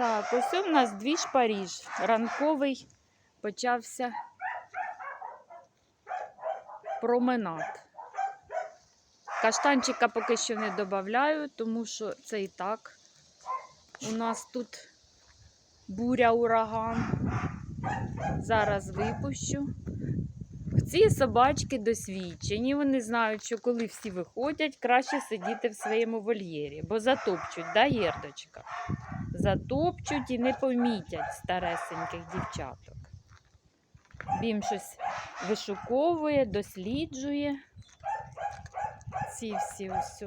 Так, ось у нас двіж Паріж. Ранковий почався променад. Каштанчика поки що не додаю, тому що це і так. У нас тут буря, ураган. Зараз випущу. Ці собачки досвідчені, вони знають, що коли всі виходять, краще сидіти в своєму вольєрі, бо затопчуть, да, Єрдочка? Затопчуть і не помітять старесеньких дівчаток. Бім щось вишуковує, досліджує. Ці всі ось.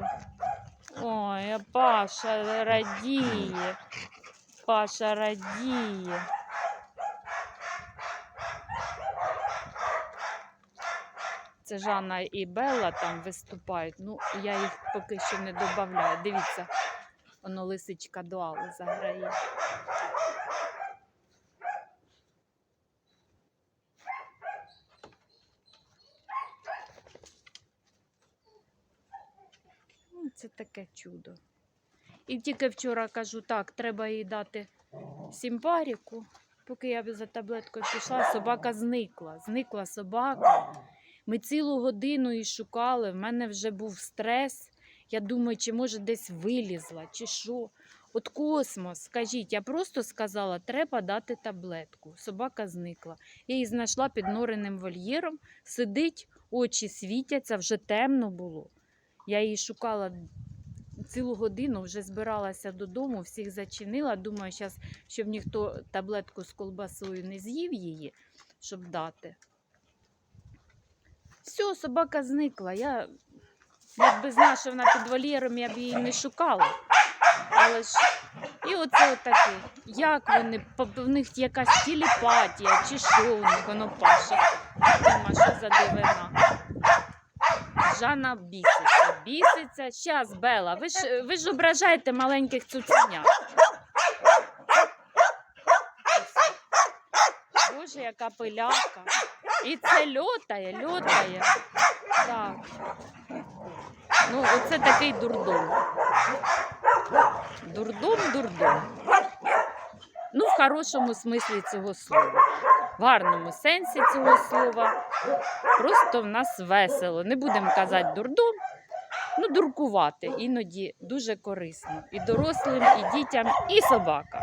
Ой, Паша радіє. Паша радіє. Це Жанна і Белла там виступають. Ну, я їх поки що не додаю. Дивіться, воно лисичка до заграє. Ну, Це таке чудо. І тільки вчора кажу, так, треба їй дати сімпаріку. Поки я за таблеткою пішла, собака зникла. Зникла собака. Ми цілу годину її шукали. В мене вже був стрес. Я думаю, чи може десь вилізла, чи що. От космос, скажіть, я просто сказала, треба дати таблетку. Собака зникла. Я її знайшла під нореним вольєром, сидить, очі світяться, вже темно було. Я її шукала цілу годину, вже збиралася додому, всіх зачинила. Думаю, щас, щоб ніхто таблетку з колбасою не з'їв її, щоб дати. Все, собака зникла. Я якби знала, що вона під вольєром, я б її не шукала. Але ж і оце отаке. Як вони, в них якась телепатія, чи що у них воно паша. Дима, що за дивина. Жанна біситься, біситься. Щас, Бела, ви ж, ви ж ображаєте маленьких цуценят. Боже, яка пиляка. І це льотає, льотає. Так. Ну, оце такий дурдом. Дурдом, дурдом. Ну, в хорошому смислі цього слова. В гарному сенсі цього слова. Просто в нас весело. Не будемо казати дурдом. Ну, дуркувати іноді дуже корисно. І дорослим, і дітям, і собакам.